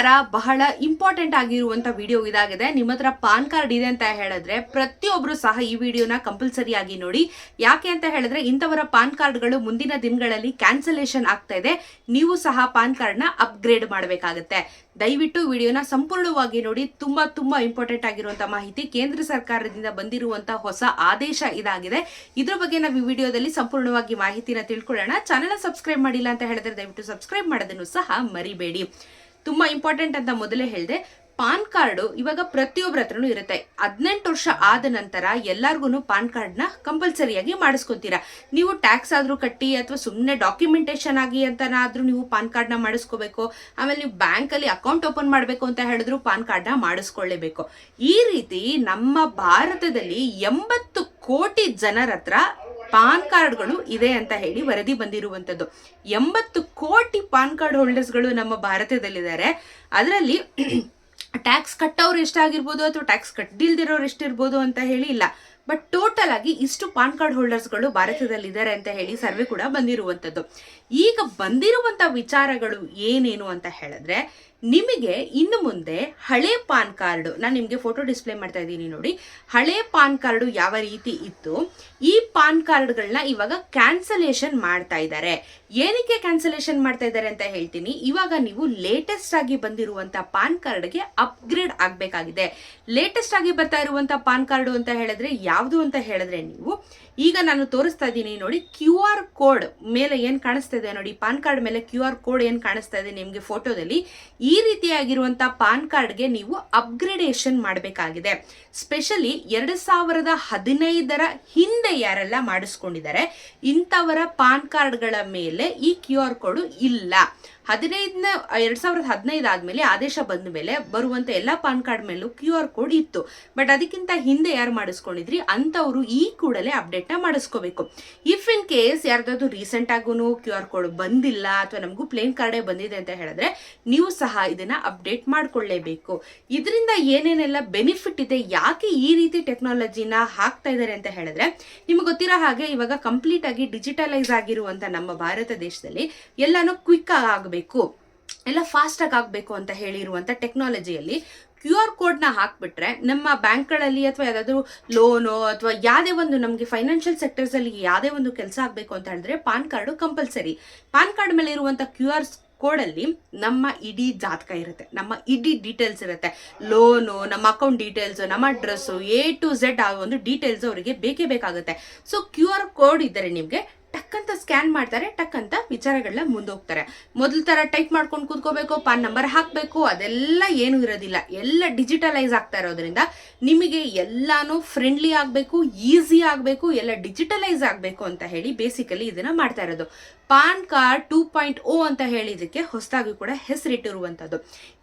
ನಮಸ್ಕಾರ ಬಹಳ ಇಂಪಾರ್ಟೆಂಟ್ ಆಗಿರುವಂತ ವಿಡಿಯೋ ಇದಾಗಿದೆ. ನಿಮ್ಮ ಹತ್ರ ಪಾನ್ ಕಾರ್ಡ್ ಇದೆ ಅಂತ ಹೇಳಿದ್ರೆ ಪ್ರತಿಯೊಬ್ರು ಸಹ ಈ ವಿಡಿಯೋನ ಕಂಪಲ್ಸರಿ ಆಗಿ ನೋಡಿ. ಯಾಕೆ ಅಂತ ಹೇಳಿದ್ರೆ ಇಂಥವರ ಪಾನ್ ಕಾರ್ಡ್ಗಳು ಮುಂದಿನ ದಿನಗಳಲ್ಲಿ ಕ್ಯಾನ್ಸಲೇಷನ್ ಆಗ್ತಾ ಇದೆ. ನೀವು ಸಹ ಪಾನ್ ಕಾರ್ಡ್ನ ಅಪ್ಗ್ರೇಡ್ ಮಾಡಬೇಕಾಗತ್ತೆ. ದಯವಿಟ್ಟು ವಿಡಿಯೋನ ಸಂಪೂರ್ಣವಾಗಿ ನೋಡಿ. ತುಂಬಾ ತುಂಬಾ ಇಂಪಾರ್ಟೆಂಟ್ ಆಗಿರುವಂತಹ ಮಾಹಿತಿ ಕೇಂದ್ರ ಸರ್ಕಾರದಿಂದ ಬಂದಿರುವಂತಹ ಹೊಸ ಆದೇಶ ಇದಾಗಿದೆ. ಇದ್ರ ಬಗ್ಗೆ ನಾವು ಈ ವಿಡಿಯೋದಲ್ಲಿ ಸಂಪೂರ್ಣವಾಗಿ ಮಾಹಿತಿನ ತಿಳ್ಕೊಳ್ಳೋಣ. ಚಾನೆಲ್ ಸಬ್ಸ್ಕ್ರೈಬ್ ಮಾಡಿಲ್ಲ ಅಂತ ಹೇಳಿದ್ರೆ ದಯವಿಟ್ಟು ಸಬ್ಸ್ಕ್ರೈಬ್ ಮಾಡೋದನ್ನು ಸಹ ಮರಿಬೇಡಿ. ತುಂಬಾ ಇಂಪಾರ್ಟೆಂಟ್ ಅಂತ ಮೊದಲೇ ಹೇಳಿದೆ, ಪಾನ್ ಕಾರ್ಡು ಇವಾಗ ಪ್ರತಿಯೊಬ್ಬರ ಹತ್ರನು ಇರುತ್ತೆ. ಹದಿನೆಂಟು ವರ್ಷ ಆದ ನಂತರ ಎಲ್ಲಾರ್ಗು ಪಾನ್ ಕಾರ್ಡ್ನ ಕಂಪಲ್ಸರಿಯಾಗಿ ಮಾಡಿಸ್ಕೊತೀರಾ? ನೀವು ಟ್ಯಾಕ್ಸ್ ಆದ್ರೂ ಕಟ್ಟಿ ಅಥವಾ ಸುಮ್ಮನೆ ಡಾಕ್ಯುಮೆಂಟೇಶನ್ ಆಗಿ ಅಂತನಾದರೂ ನೀವು ಪಾನ್ ಕಾರ್ಡ್ನ ಮಾಡಿಸ್ಕೋಬೇಕು, ಆಮೇಲೆ ನೀವು ಬ್ಯಾಂಕಲ್ಲಿ ಅಕೌಂಟ್ ಓಪನ್ ಮಾಡಬೇಕು ಅಂತ ಹೇಳಿದ್ರು ಪಾನ್ ಕಾರ್ಡ್ನ ಮಾಡಿಸ್ಕೊಳ್ಳೇಬೇಕು. ಈ ರೀತಿ ನಮ್ಮ ಭಾರತದಲ್ಲಿ ಎಂಬತ್ತು ಕೋಟಿ ಜನರ ಹತ್ರ ಪಾನ್ ಕಾರ್ಡ್ಗಳು ಇದೆ ಅಂತ ಹೇಳಿ ವರದಿ ಬಂದಿರುವಂತದ್ದು. ಎಂಬತ್ತು ಕೋಟಿ ಪಾನ್ ಕಾರ್ಡ್ ಹೋಲ್ಡರ್ಸ್ಗಳು ನಮ್ಮ ಭಾರತದಲ್ಲಿದ್ದಾರೆ. ಅದರಲ್ಲಿ ಟ್ಯಾಕ್ಸ್ ಕಟ್ಟೋರು ಎಷ್ಟಾಗಿರ್ಬೋದು ಅಥವಾ ಟ್ಯಾಕ್ಸ್ ಕಟ್ಟಿಲ್ದಿರೋರು ಎಷ್ಟಿರ್ಬೋದು ಅಂತ ಹೇಳಿ ಇಲ್ಲ. ಬಟ್ ಟೋಟಲ್ ಆಗಿ ಇಷ್ಟು ಪಾನ್ ಕಾರ್ಡ್ ಹೋಲ್ಡರ್ಸ್ಗಳು ಭಾರತದಲ್ಲಿದ್ದಾರೆ ಅಂತ ಹೇಳಿ ಸರ್ವೆ ಕೂಡ ಬಂದಿರುವಂಥದ್ದು ಈಗ ಬಂದಿರುವಂಥ ವಿಚಾರಗಳು ಏನೇನು ಅಂತ ಹೇಳಿದ್ರೆ ನಿಮಗೆ ಇನ್ನು ಮುಂದೆ ಹಳೆ ಪಾನ್ ಕಾರ್ಡು, ನಾನು ನಿಮಗೆ ಫೋಟೋ ಡಿಸ್ಪ್ಲೇ ಮಾಡ್ತಾ ಇದ್ದೀನಿ ನೋಡಿ. ಹಳೆ ಪಾನ್ ಕಾರ್ಡು ಯಾವ ರೀತಿ ಇತ್ತು? ಈ ಪಾನ್ ಕಾರ್ಡ್ಗಳನ್ನ ಇವಾಗ ಕ್ಯಾನ್ಸಲೇಷನ್ ಮಾಡ್ತಾ ಇದ್ದಾರೆ. ಏನಕ್ಕೆ ಕ್ಯಾನ್ಸಲೇಷನ್ ಮಾಡ್ತಾ ಇದ್ದಾರೆ ಅಂತ ಹೇಳ್ತೀನಿ. ಇವಾಗ ನೀವು ಲೇಟೆಸ್ಟ್ ಆಗಿ ಬಂದಿರುವಂಥ ಪಾನ್ ಕಾರ್ಡ್ಗೆ ಅಪ್ಗ್ರೇಡ್ ಆಗಬೇಕಾಗಿದೆ. ಲೇಟೆಸ್ಟ್ ಆಗಿ ಬರ್ತಾ ಇರುವಂಥ ಪಾನ್ ಕಾರ್ಡು ಅಂತ ಹೇಳಿದ್ರೆ ಯಾವುದು ಅಂತ ಹೇಳಿದ್ರೆ ನೀವು ಈಗ ನಾನು ತೋರಿಸ್ತಾ ಇದ್ದೀನಿ, ನೋಡಿ ಕ್ಯೂ ಆರ್ ಕೋಡ್ ಮೇಲೆ ಏನು ಕಾಣಿಸ್ತಾ ಇದೆ ನೋಡಿ, ಪಾನ್ ಕಾರ್ಡ್ ಮೇಲೆ ಕ್ಯೂ ಆರ್ ಕೋಡ್ ಏನು ಕಾಣಿಸ್ತಾ ಇದೆ ನಿಮಗೆ ಫೋಟೋದಲ್ಲಿ ಈ ರೀತಿಯಾಗಿರುವಂಥ ಪಾನ್ ಕಾರ್ಡ್ಗೆ ನೀವು ಅಪ್ಗ್ರೇಡೇಷನ್ ಮಾಡಬೇಕಾಗಿದೆ. ಸ್ಪೆಷಲಿ ಎರಡು ಸಾವಿರದ ಹದಿನೈದರ ಹಿಂದೆ ಯಾರೆಲ್ಲ ಮಾಡಿಸ್ಕೊಂಡಿದ್ದಾರೆ, ಇಂಥವರ ಪಾನ್ ಕಾರ್ಡ್ಗಳ ಮೇಲೆ ಈ ಕ್ಯೂ ಆರ್ ಕೋಡ್ ಇಲ್ಲ. ಹದಿನೈದನ, ಎರಡ್ ಸಾವಿರದ ಹದಿನೈದು ಆದ್ಮೇಲೆ ಆದೇಶ ಬಂದ ಮೇಲೆ ಬರುವಂತ ಎಲ್ಲಾ ಪಾನ್ ಕಾರ್ಡ್ ಮೇಲೂ ಕ್ಯೂ ಆರ್ ಕೋಡ್ ಇತ್ತು. ಬಟ್ ಅದಕ್ಕಿಂತ ಹಿಂದೆ ಯಾರು ಮಾಡಿಸ್ಕೊಂಡಿದ್ರಿ? ಅಂತವರು ಈ ಕೂಡಲೇ ಅಪ್ಡೇಟ್ನ ಮಾಡಿಸ್ಕೋಬೇಕು. ಇಫ್ ಇನ್ ಕೇಸ್ ಯಾರ್ದಾದ್ರು ರೀಸೆಂಟ್ ಆಗೂ ಕ್ಯೂ ಆರ್ ಕೋಡ್ ಬಂದಿಲ್ಲ ಅಥವಾ ನಮಗೂ ಪ್ಲೇನ್ ಕಾರ್ಡೇ ಬಂದಿದೆ ಅಂತ ಹೇಳಿದ್ರೆ ನೀವು ಸಹ ಇದನ್ನ ಅಪ್ಡೇಟ್ ಮಾಡ್ಕೊಳ್ಳೇಬೇಕು. ಇದರಿಂದ ಏನೇನೆಲ್ಲ ಬೆನಿಫಿಟ್ ಇದೆ, ಯಾಕೆ ಈ ರೀತಿ ಟೆಕ್ನಾಲಜಿನ ಹಾಕ್ತಾ ಇದ್ದಾರೆ ಅಂತ ಹೇಳಿದ್ರೆ ನಿಮ್ಗೆ ಗೊತ್ತಿರೋ ಹಾಗೆ ಇವಾಗ ಕಂಪ್ಲೀಟ್ ಆಗಿ ಡಿಜಿಟಲೈಸ್ ಆಗಿರುವಂತ ನಮ್ಮ ಭಾರತ ದೇಶದಲ್ಲಿ ಎಲ್ಲಾನು ಕ್ವಿಕ್ ಆಗಬೇಕು. ಎಲ್ಲ ಫಾಸ್ಟ್ ಆಗಿ ಆಗಬೇಕು ಅಂತ ಹೇಳಿರುವಂತ ಟೆಕ್ನಾಲಜಿಯಲ್ಲಿ ಕ್ಯೂ ಆರ್ ಕೋಡ್ನ ಹಾಕ್ಬಿಟ್ರೆ ನಮ್ಮ ಬ್ಯಾಂಕ್ಗಳಲ್ಲಿ ಅಥವಾ ಯಾವ್ದಾದ್ರು ಲೋನು ಅಥವಾ ಯಾವುದೇ ಒಂದು ನಮಗೆ ಫೈನಾನ್ಷಿಯಲ್ ಸೆಕ್ಟರ್ಸ್ ಅಲ್ಲಿ ಯಾವುದೇ ಒಂದು ಕೆಲಸ ಆಗಬೇಕು ಅಂತ ಹೇಳಿದ್ರೆ PAN card compulsory PAN card ಮೇಲೆ ಇರುವಂಥ ಕ್ಯೂ ಆರ್ ಕೋಡಲ್ಲಿ ನಮ್ಮ ಇಡೀ ಜಾತಕ ಇರುತ್ತೆ. ನಮ್ಮ ಇಡೀ ಡೀಟೇಲ್ಸ್ ಇರುತ್ತೆ. ಲೋನು ನಮ್ಮ ಅಕೌಂಟ್ ಡೀಟೇಲ್ಸ್ ನಮ್ಮ ಅಡ್ರೆಸ್ಸು ಎ ಟು ಝೆಡ್ ಆ ಒಂದು ಡೀಟೇಲ್ಸ್ ಅವರಿಗೆ ಬೇಕೇ ಬೇಕಾಗುತ್ತೆ. ಸೊ ಕ್ಯೂ ಆರ್ ಕೋಡ್ ಇದ್ದರೆ ನಿಮಗೆ ಟಕ್ ಅಂತ ಸ್ಕ್ಯಾನ್ ಮಾಡ್ತಾರೆ, ಟಕ್ ಅಂತ ವಿಚಾರಗಳನ್ನ ಮುಂದೋಗ್ತಾರೆ. ಮೊದಲ ತರ ಟೈಪ್ ಮಾಡ್ಕೊಂಡು ಕೂತ್ಕೋಬೇಕು, ಪಾನ್ ನಂಬರ್ ಹಾಕಬೇಕು, ಅದೆಲ್ಲ ಏನು ಇರೋದಿಲ್ಲ. ಎಲ್ಲ ಡಿಜಿಟಲೈಸ್ ಆಗ್ತಾ ಇರೋದ್ರಿಂದ ನಿಮಗೆ ಎಲ್ಲಾನು ಫ್ರೆಂಡ್ಲಿ ಆಗಬೇಕು, ಈಸಿ ಆಗಬೇಕು, ಎಲ್ಲ ಡಿಜಿಟಲೈಸ್ ಆಗಬೇಕು ಅಂತ ಹೇಳಿ ಬೇಸಿಕಲಿ ಇದನ್ನ ಮಾಡ್ತಾ ಇರೋದು. PAN card two point O ಅಂತ ಹೇಳಿ ಇದಕ್ಕೆ ಹೊಸದಾಗಿ ಕೂಡ ಹೆಸರಿಟ್ಟಿರುವಂಥದ್ದು.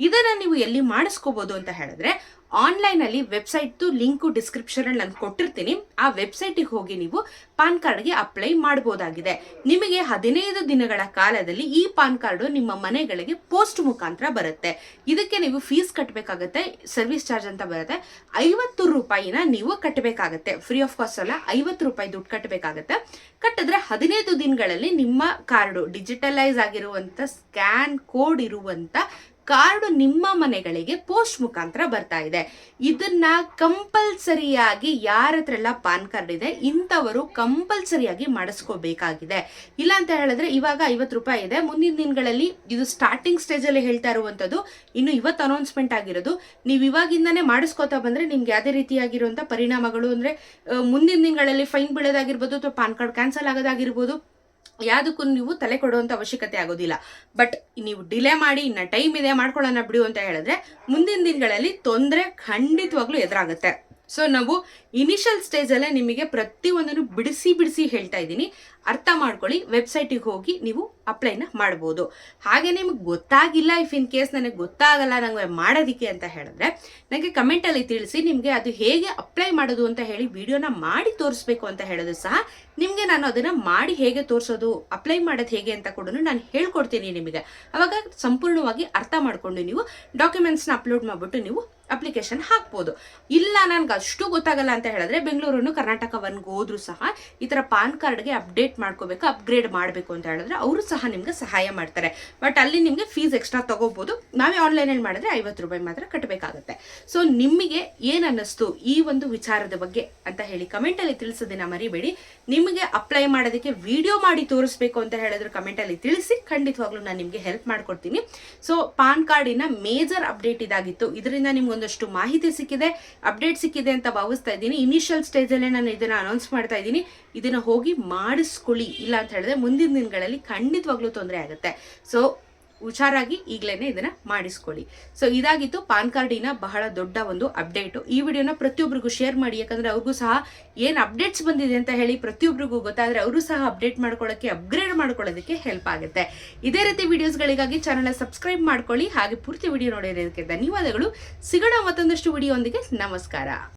ಇದನ್ನ ನೀವು ಎಲ್ಲಿ ಮಾಡಿಸ್ಕೋಬಹುದು ಅಂತ ಹೇಳಿದ್ರೆ ಆನ್ಲೈನ್ ಅಲ್ಲಿ ವೆಬ್ಸೈಟ್ ಲಿಂಕು ಡಿಸ್ಕ್ರಿಪ್ಷನ್ ಅಲ್ಲಿ ನಾನು ಕೊಟ್ಟಿರ್ತೀನಿ. ಆ ವೆಬ್ಸೈಟಿಗೆ ಹೋಗಿ ನೀವು ಪಾನ್ ಕಾರ್ಡ್ಗೆ ಅಪ್ಲೈ ಮಾಡಬಹುದಾಗಿದೆ ನಿಮಗೆ ಹದಿನೈದು ದಿನಗಳ ಕಾಲದಲ್ಲಿ ಈ ಪಾನ್ ಕಾರ್ಡು ನಿಮ್ಮ ಮನೆಗಳಿಗೆ ಪೋಸ್ಟ್ ಮುಖಾಂತರ ಬರುತ್ತೆ. ಇದಕ್ಕೆ ನೀವು ಫೀಸ್ ಕಟ್ಟಬೇಕಾಗತ್ತೆ ಸರ್ವಿಸ್ ಚಾರ್ಜ್ ಅಂತ ಬರುತ್ತೆ. ಐವತ್ತು ರೂಪಾಯಿನ ನೀವು ಕಟ್ಟಬೇಕಾಗತ್ತೆ ಫ್ರೀ ಆಫ್ ಕಾಸ್ಟ್ ಅಲ್ಲ, ಐವತ್ತು ರೂಪಾಯಿ ದುಡ್ಡು ಕಟ್ಟಬೇಕಾಗತ್ತೆ ಕಟ್ಟಿದ್ರೆ ಹದಿನೈದು ದಿನಗಳಲ್ಲಿ ನಿಮ್ಮ ಕಾರ್ಡು, ಡಿಜಿಟಲೈಸ್ ಆಗಿರುವಂತ ಸ್ಕ್ಯಾನ್ ಕೋಡ್ ಇರುವಂತ ಕಾರ್ಡು ನಿಮ್ಮ ಮನೆಗಳಿಗೆ ಪೋಸ್ಟ್ ಮುಖಾಂತರ ಬರ್ತಾ ಇದೆ. ಇದನ್ನ ಕಂಪಲ್ಸರಿಯಾಗಿ ಯಾರ ಹತ್ರ ಎಲ್ಲ ಪಾನ್ ಕಾರ್ಡ್ ಇದೆ, ಇಂಥವರು ಕಂಪಲ್ಸರಿಯಾಗಿ ಮಾಡಿಸ್ಕೋಬೇಕಾಗಿದೆ. ಇಲ್ಲ ಅಂತ ಹೇಳಿದ್ರೆ ಇವಾಗ ಐವತ್ತು ರೂಪಾಯಿ ಇದೆ. ಮುಂದಿನ ದಿನಗಳಲ್ಲಿ ಇದು ಸ್ಟಾರ್ಟಿಂಗ್ ಸ್ಟೇಜ್ ಅಲ್ಲಿ ಹೇಳ್ತಾ ಇರುವಂಥದ್ದು. ಇನ್ನು ಇವತ್ತು ಅನೌನ್ಸ್ಮೆಂಟ್ ಆಗಿರೋದು. ನೀವು ಇವಾಗಿಂದಾನೇ ಮಾಡಿಸ್ಕೋತಾ ಬಂದ್ರೆ ನಿಮ್ಗೆ ಯಾವುದೇ ರೀತಿಯಾಗಿರುವಂತ ಪರಿಣಾಮಗಳು ಅಂದ್ರೆ ಮುಂದಿನ ದಿನಗಳಲ್ಲಿ ಫೈನ್ ಬೀಳೋದಾಗಿರ್ಬೋದು ಅಥವಾ ಪಾನ್ ಕಾರ್ಡ್ ಕ್ಯಾನ್ಸಲ್ ಆಗೋದಾಗಿರ್ಬೋದು. ಯಾವುದಕ್ಕೂ ನೀವು ತಲೆ ಕೊಡುವಂಥ ಅವಶ್ಯಕತೆ ಆಗೋದಿಲ್ಲ. ಬಟ್ ನೀವು ಡಿಲೇ ಮಾಡಿ, ಇನ್ನು ಟೈಮ್ ಇದೆ, ಮಾಡ್ಕೊಳ್ಳೋಣ ಬಿಡು ಅಂತ ಹೇಳಿದ್ರೆ ಮುಂದಿನ ದಿನಗಳಲ್ಲಿ ತೊಂದರೆ ಖಂಡಿತವಾಗ್ಲೂ ಎದುರಾಗುತ್ತೆ. ಸೊ ನಾವು ಇನಿಷಿಯಲ್ ಸ್ಟೇಜಲ್ಲೇ ನಿಮಗೆ ಪ್ರತಿಯೊಂದನ್ನು ಬಿಡಿಸಿ ಬಿಡಿಸಿ ಹೇಳ್ತಾ ಇದ್ದೀನಿ. ಅರ್ಥ ಮಾಡ್ಕೊಳ್ಳಿ ವೆಬ್ಸೈಟಿಗೆ ಹೋಗಿ ನೀವು ಅಪ್ಲೈನ ಮಾಡ್ಬೋದು. ಹಾಗೆ ನಿಮಗೆ ಗೊತ್ತಾಗಿಲ್ಲ ಇಫ್ ಇನ್ ಕೇಸ್ ನನಗೆ ಗೊತ್ತಾಗಲ್ಲ, ನಂಗೆ ಮಾಡೋದಕ್ಕೆ ಅಂತ ಹೇಳಿದ್ರೆ ನನಗೆ ಕಮೆಂಟಲ್ಲಿ ತಿಳಿಸಿ ನಿಮಗೆ ಅದು ಹೇಗೆ ಅಪ್ಲೈ ಮಾಡೋದು ಅಂತ ಹೇಳಿ ವಿಡಿಯೋನ ಮಾಡಿ ತೋರಿಸ್ಬೇಕು ಅಂತ ಹೇಳೋದು ಸಹ, ನಿಮಗೆ ನಾನು ಅದನ್ನ ಮಾಡಿ ಹೇಗೆ ತೋರಿಸೋದು ಅಪ್ಲೈ ಮಾಡೋದು ಹೇಗೆ ಅಂತ ಕೂಡ ನಾನು ಹೇಳ್ಕೊಡ್ತೀನಿ ನಿಮಗೆ. ಅವಾಗ ಸಂಪೂರ್ಣವಾಗಿ ಅರ್ಥ ಮಾಡಿಕೊಂಡು ನೀವು ಡಾಕ್ಯುಮೆಂಟ್ಸ್ನ ಅಪ್ಲೋಡ್ ಮಾಡಿಬಿಟ್ಟು ನೀವು ಅಪ್ಲಿಕೇಶನ್ ಹಾಕ್ಬೋದು. ಇಲ್ಲ, ನನ್ಗೆ ಅಷ್ಟು ಗೊತ್ತಾಗಲ್ಲ ಅಂತ ಹೇಳಿದ್ರೆ ಬೆಂಗಳೂರನ್ನು ಕರ್ನಾಟಕ ಒನ್ಗೆ ಹೋದ್ರು ಸಹ ಈ ಥರ ಪಾನ್ ಕಾರ್ಡ್ಗೆ ಅಪ್ಡೇಟ್ ಮಾಡ್ಕೋಬೇಕು, ಅಪ್ಗ್ರೇಡ್ ಮಾಡಬೇಕು ಅಂತ ಹೇಳಿದ್ರೆ ಅವರು ಸಹ ನಿಮಗೆ ಸಹಾಯ ಮಾಡ್ತಾರೆ. ಬಟ್ ಅಲ್ಲಿ ನಿಮಗೆ ಫೀಸ್ ಎಕ್ಸ್ಟ್ರಾ ತಗೋಬಹುದು ನಾವೇ ಆನ್ಲೈನಲ್ಲಿ ಮಾಡಿದ್ರೆ ಐವತ್ತು ರೂಪಾಯಿ ಮಾತ್ರ ಕಟ್ಟಬೇಕಾಗುತ್ತೆ ಸೊ ನಿಮಗೆ ಏನ್ ಅನ್ನಿಸ್ತು ಈ ಒಂದು ವಿಚಾರದ ಬಗ್ಗೆ ಅಂತ ಹೇಳಿ ಕಮೆಂಟಲ್ಲಿ ತಿಳಿಸೋದನ್ನ ಮರಿಬೇಡಿ. ನಿಮಗೆ ಅಪ್ಲೈ ಮಾಡೋದಕ್ಕೆ ವಿಡಿಯೋ ಮಾಡಿ ತೋರಿಸ್ಬೇಕು ಅಂತ ಹೇಳಿದ್ರೆ ಕಮೆಂಟಲ್ಲಿ ತಿಳಿಸಿ, ಖಂಡಿತವಾಗ್ಲೂ ನಾನು ನಿಮಗೆ ಹೆಲ್ಪ್ ಮಾಡ್ಕೊಡ್ತೀನಿ. ಸೊ ಪಾನ್ ಕಾರ್ಡಿನ ಮೇಜರ್ ಅಪ್ಡೇಟ್ ಇದಾಗಿತ್ತು. ಇದರಿಂದ ನಿಮ್ಗೆ ಒಂದಷ್ಟು ಮಾಹಿತಿ ಸಿಕ್ಕಿದೆ, ಅಪ್ಡೇಟ್ ಸಿಕ್ಕಿದೆ ಅಂತ ಭಾವಿಸ್ತಾ ಇದ್ದೀನಿ. ಇನಿಷಿಯಲ್ ಸ್ಟೇಜಲ್ಲೇ ನಾನು ಇದನ್ನ ಅನೌನ್ಸ್ ಮಾಡ್ತಾ ಇದ್ದೀನಿ. ಇದನ್ನ ಹೋಗಿ ಮಾಡಿಸ್ಕೊಳ್ಳಿ, ಇಲ್ಲ ಅಂತ ಹೇಳಿದ್ರೆ ಮುಂದಿನ ದಿನಗಳಲ್ಲಿ ಖಂಡಿತವಾಗ್ಲೂ ತೊಂದರೆ ಆಗುತ್ತೆ. ಸೊ ಹುಷಾರಾಗಿ ಈಗಲೇ ಇದನ್ನ ಮಾಡಿಸ್ಕೊಳ್ಳಿ. ಸೊ ಇದಾಗಿತ್ತು ಪಾನ್ ಕಾರ್ಡಿನ ಬಹಳ ದೊಡ್ಡ ಒಂದು ಅಪ್ಡೇಟು ಈ ವಿಡಿಯೋನ ಪ್ರತಿಯೊಬ್ಬರಿಗೂ ಶೇರ್ ಮಾಡಿ, ಯಾಕಂದ್ರೆ ಅವ್ರಿಗೂ ಸಹ ಏನು ಅಪ್ಡೇಟ್ಸ್ ಬಂದಿದೆ ಅಂತ ಹೇಳಿ ಪ್ರತಿಯೊಬ್ಬರಿಗೂ ಗೊತ್ತಾದರೆ ಅವರು ಸಹ ಅಪ್ಡೇಟ್ ಮಾಡ್ಕೊಳ್ಳೋಕ್ಕೆ ಅಪ್ಗ್ರೇಡ್ ಮಾಡ್ಕೊಳ್ಳೋದಕ್ಕೆ ಹೆಲ್ಪ್ ಆಗುತ್ತೆ. ಇದೇ ರೀತಿ ವಿಡಿಯೋಸ್ಗಳಿಗಾಗಿ ಚಾನಲ್ ಸಬ್ಸ್ಕ್ರೈಬ್ ಮಾಡ್ಕೊಳ್ಳಿ. ಹಾಗೆ ಪೂರ್ತಿ ವಿಡಿಯೋ ನೋಡಿರೋದಕ್ಕೆ ಧನ್ಯವಾದಗಳು. ಸಿಗೋಣ ಮತ್ತೊಂದಷ್ಟು ವಿಡಿಯೋಂದಿಗೆ ನಮಸ್ಕಾರ.